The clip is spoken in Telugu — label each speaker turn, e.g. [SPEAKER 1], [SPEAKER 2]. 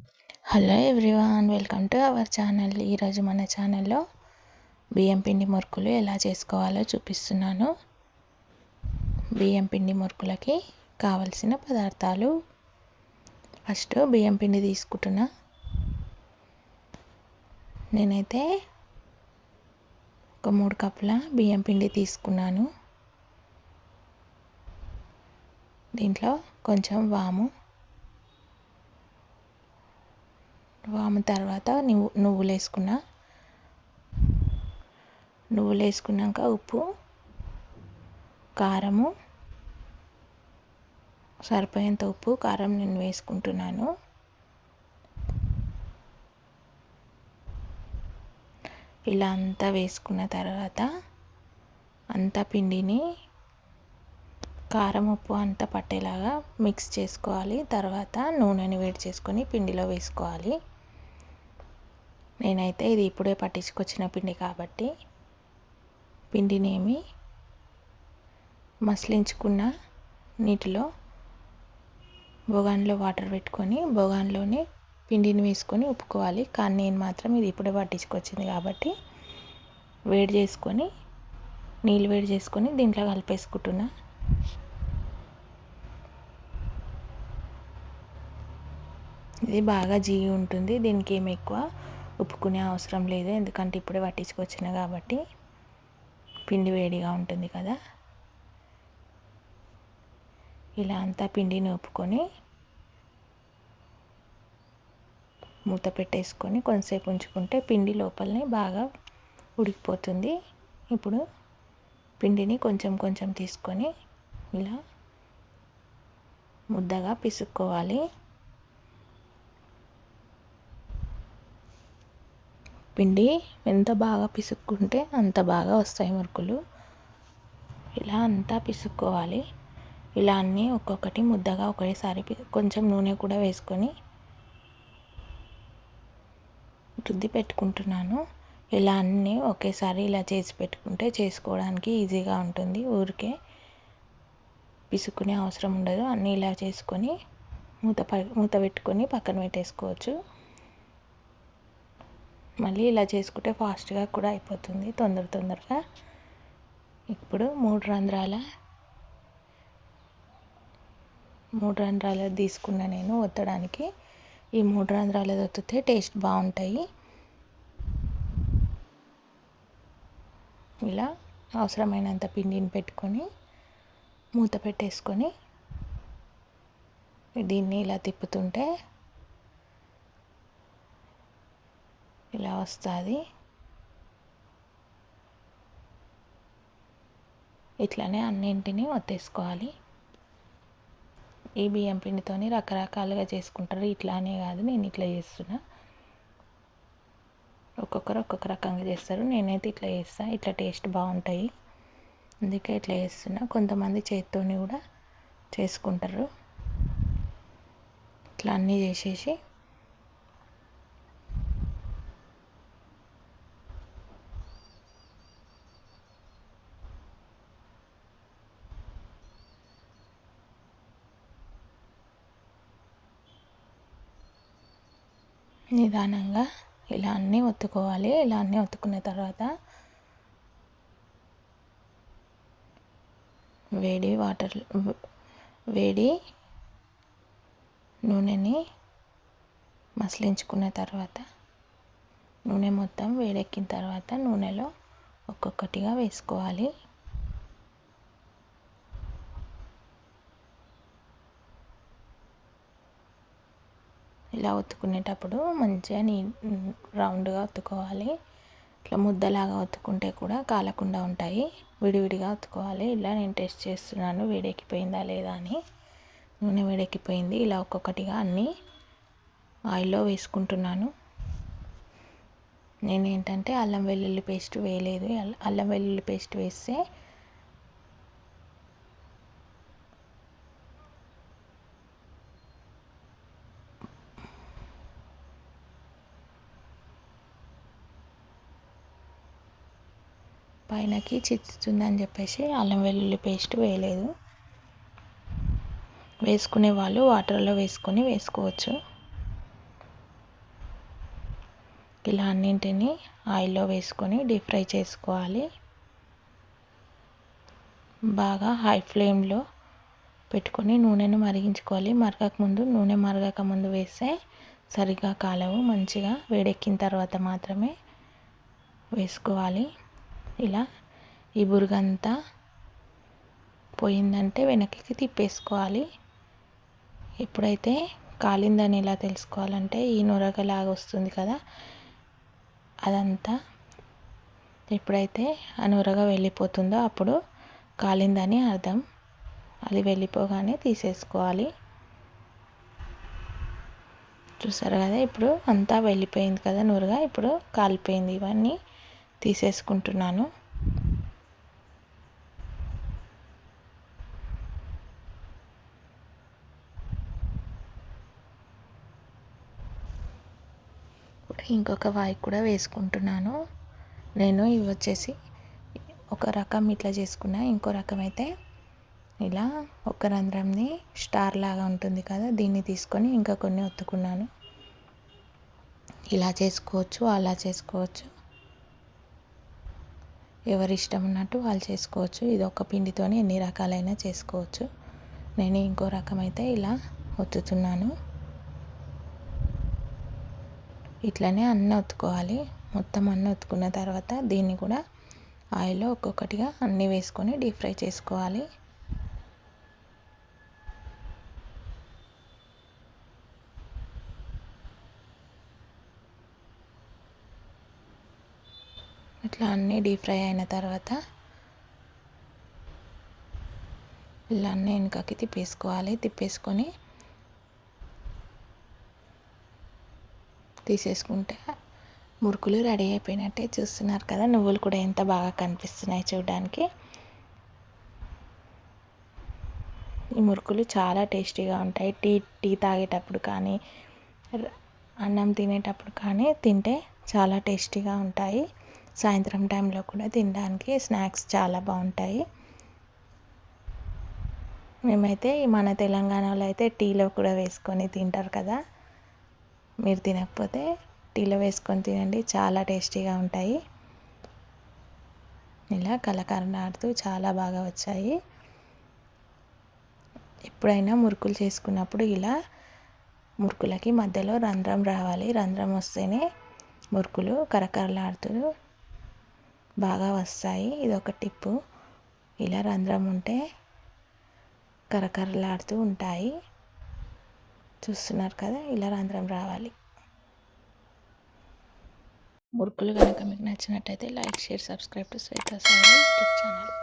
[SPEAKER 1] Hello everyone welcome to our channel. ఈరోజు మన ఛానల్లో బియ్యం పిండి మురుకులు ఎలా చేసుకోవాలో చూపిస్తున్నాను. బియ్యం పిండి మురుకులకి కావలసిన పదార్థాలు. ఫస్ట్ బియ్యం పిండి తీసుకుంటున్నా. నేనైతే ఒక మూడు కప్పుల బియ్యం పిండి తీసుకున్నాను. దీంట్లో కొంచెం వాము వామి తర్వాత నువ్వు నువ్వులు వేసుకున్నా నువ్వులు వేసుకున్నాక ఉప్పు కారము సరిపోయేంత ఉప్పు కారం నేను వేసుకుంటున్నాను. ఇలా అంతా వేసుకున్న తర్వాత అంతా పిండిని కారం ఉప్పు అంతా పట్టేలాగా మిక్స్ చేసుకోవాలి. తర్వాత నూనెని వేడి చేసుకొని పిండిలో వేసుకోవాలి. నేనైతే ఇది ఇప్పుడే పట్టించుకొచ్చిన పిండి కాబట్టి పిండినేమి మసిలించుకున్న నీటిలో బొగాన్లో వాటర్ పెట్టుకొని బొగాన్లోనే పిండిని వేసుకొని ఉప్పుకోవాలి. కానీ నేను మాత్రం ఇది ఇప్పుడే పట్టించుకొచ్చింది కాబట్టి వేడి చేసుకొని నీళ్ళు వేడి చేసుకొని దీంట్లో కలిపేసుకుంటున్నా. ఇది బాగా జీగి ఉంటుంది. దీనికి ఏమి ఎక్కువ ఉప్పుకునే అవసరం లేదు ఎందుకంటే ఇప్పుడే పట్టించుకొచ్చిన కాబట్టి పిండి వేడిగా ఉంటుంది కదా. ఇలా అంతా పిండిని ఒప్పుకొని మూత పెట్టేసుకొని కొంతసేపు ఉంచుకుంటే పిండి లోపలనే బాగా ఉడికిపోతుంది. ఇప్పుడు పిండిని కొంచెం కొంచెం తీసుకొని ఇలా ముద్దగా పిసుక్కోవాలి. పిండి ఎంత బాగా పిసుక్కుంటే అంత బాగా వస్తాయి మురుకులు. ఇలా అంతా పిసుక్కోవాలి. ఇలా అన్నీ ఒక్కొక్కటి ముద్దగా ఒకేసారి కొంచెం నూనె కూడా వేసుకొని రుద్ది పెట్టుకుంటున్నాను. ఇలా అన్నీ ఒకేసారి ఇలా చేసి పెట్టుకుంటే చేసుకోవడానికి ఈజీగా ఉంటుంది. ఊరికే పిసుక్కునే అవసరం ఉండదు. అన్నీ ఇలా చేసుకొని మూత మూత పెట్టుకొని పక్కన పెట్టేసుకోవచ్చు. మళ్ళీ ఇలా చేసుకుంటే ఫాస్ట్గా కూడా అయిపోతుంది తొందర తొందరగా. ఇప్పుడు మూడు రంధ్రాల మూడు రంధ్రాలు తీసుకున్న నేను ఒత్తడానికి. ఈ మూడు రంధ్రాలు ఒత్తితే టేస్ట్ బాగుంటాయి. ఇలా అవసరమైనంత పిండిని పెట్టుకొని మూత పెట్టేసుకొని దీన్ని ఇలా తిప్పుతుంటే ఇలా వస్తుంది. ఇట్లానే అన్నింటినీ ఒత్తేసుకోవాలి. ఈ బియ్యం పిండితోని రకరకాలుగా చేసుకుంటారు. ఇట్లానే కాదు నేను ఇట్లా చేస్తున్నా. ఒక్కొక్కరు ఒక్కొక్క రకంగా చేస్తారు. నేనైతే ఇట్లా చేస్తాను ఇట్లా టేస్ట్ బాగుంటాయి. అందుకే ఇట్లా చేస్తున్నా. కొంతమంది చేతితోని కూడా చేసుకుంటారు. ఇట్లా అన్నీ చేసేసి నిదానంగా ఇలా అన్నీ ఒత్తుకోవాలి ఇలా అన్నీ ఒత్తుకున్న తర్వాత వేడి వాటర్ వేడి నూనెని మసిలించుకున్న తర్వాత నూనె మొత్తం వేడెక్కిన తర్వాత నూనెలో ఒక్కొక్కటిగా వేసుకోవాలి. ఇలా ఒత్తుకునేటప్పుడు మంచిగా నీ రౌండ్గా ఒత్తుకోవాలి. ఇట్లా ముద్దలాగా ఒత్తుకుంటే కూడా కాలకుండా ఉంటాయి. విడివిడిగా ఒత్తుకోవాలి. ఇలా నేను టెస్ట్ చేస్తున్నాను. వేడెక్కిపోయిందా లేదా అని. నూనె వేడెక్కిపోయింది. ఇలా ఒక్కొక్కటిగా అన్నీ ఆయిల్లో వేసుకుంటున్నాను. నేను ఏంటంటే అల్లం వెల్లుల్లి పేస్ట్ వేయలేదు. అల్లం వెల్లుల్లి పేస్ట్ వేస్తే పైనకి చిచ్చుతుందని చెప్పేసి అల్లం వెల్లుల్లి పేస్ట్ వేయలేదు. వేసుకునే వాళ్ళు వాటర్లో వేసుకొని వేసుకోవచ్చు. ఇలా అన్నింటినీ ఆయిల్లో వేసుకొని డీప్ ఫ్రై చేసుకోవాలి. బాగా హై ఫ్లేమ్లో పెట్టుకొని నూనెను మరిగించుకోవాలి. మరగక ముందు నూనె మరగక ముందు వేస్తే సరిగా కాలవు. మంచిగా వేడెక్కిన తర్వాత మాత్రమే వేసుకోవాలి. ఇలా ఈ బురుగంతా పోయిందంటే వెనక్కి తిప్పేసుకోవాలి. ఎప్పుడైతే కాలిందని ఎలా తెలుసుకోవాలంటే ఈ నొరగలాగా వస్తుంది కదా అదంతా ఎప్పుడైతే ఆ నొరగ వెళ్ళిపోతుందో అప్పుడు కాలిందని అర్థం. అది వెళ్ళిపోగానే తీసేసుకోవాలి. చూసారు కదా ఇప్పుడు అంతా వెళ్ళిపోయింది కదా నూరుగా ఇప్పుడు కాలిపోయింది ఇవన్నీ. తీసేసుకుంటున్నాను. ఇంకొక వాయి కూడా వేసుకుంటున్నాను. నేను ఇవి వచ్చేసి ఒక రకం ఇట్లా చేసుకున్నా ఇంకో రకం అయితే ఇలా ఒక రంధ్రంని స్టార్ లాగా ఉంటుంది కదా దీన్ని తీసుకొని ఇంకా కొన్ని ఒత్తుకున్నాను. ఇలా చేసుకోవచ్చు అలా చేసుకోవచ్చు. ఎవరి ఇష్టం ఉన్నట్టు వాళ్ళు చేసుకోవచ్చు. ఇది ఒక పిండితోనే ఎన్ని రకాలైన చేసుకోవచ్చు. నేను ఇంకో రకం అయితే ఇలా ఒత్తుతున్నాను. ఇట్లనే అన్నీ ఒత్తుకోవాలి. మొత్తం అన్నీ ఒత్తుకున్న తర్వాత దీన్ని కూడా ఆయిల్లో ఒక్కొక్కటిగా అన్నీ వేసుకొని డీప్ ఫ్రై చేసుకోవాలి. ఇట్లా అన్నీ డీప్ ఫ్రై అయిన తర్వాత ఇలా అన్నీ వెనుకకి తిప్పేసుకోవాలి. తిప్పేసుకొని తీసేసుకుంటే మురుకులు రెడీ అయిపోయినట్టే చూస్తున్నారు కదా. నువ్వులు కూడా ఎంత బాగా కనిపిస్తున్నాయి చూడడానికి. ఈ మురుకులు చాలా టేస్టీగా ఉంటాయి. టీ టీ తాగేటప్పుడు కానీ అన్నం తినేటప్పుడు కానీ తింటే చాలా టేస్టీగా ఉంటాయి. సాయంత్రం టైంలో కూడా తినడానికి స్నాక్స్ చాలా బాగుంటాయి. మేమైతే మన తెలంగాణలో అయితే టీలో కూడా వేసుకొని తింటారు కదా. మీరు తినకపోతే టీలో వేసుకొని తినండి చాలా టేస్టీగా ఉంటాయి. ఇలా కలకరలాడుతూ చాలా బాగా వచ్చాయి. ఎప్పుడైనా మురుకులు చేసుకున్నప్పుడు ఇలా మురుకులకి మధ్యలో రంధ్రం రావాలి. రంధ్రం వస్తేనే మురుకులు కరకరలాడుతూ బాగా వస్తాయి. ఇది ఒక టిప్పు ఇలా రంధ్రం ఉంటే కరకరలాడుతూ ఉంటాయి. చూస్తున్నారు కదా ఇలా రంధ్రం రావాలి. మురుకులు కనుక మీకు నచ్చినట్టయితే like share subscribe to Shweta Sai YouTube channel.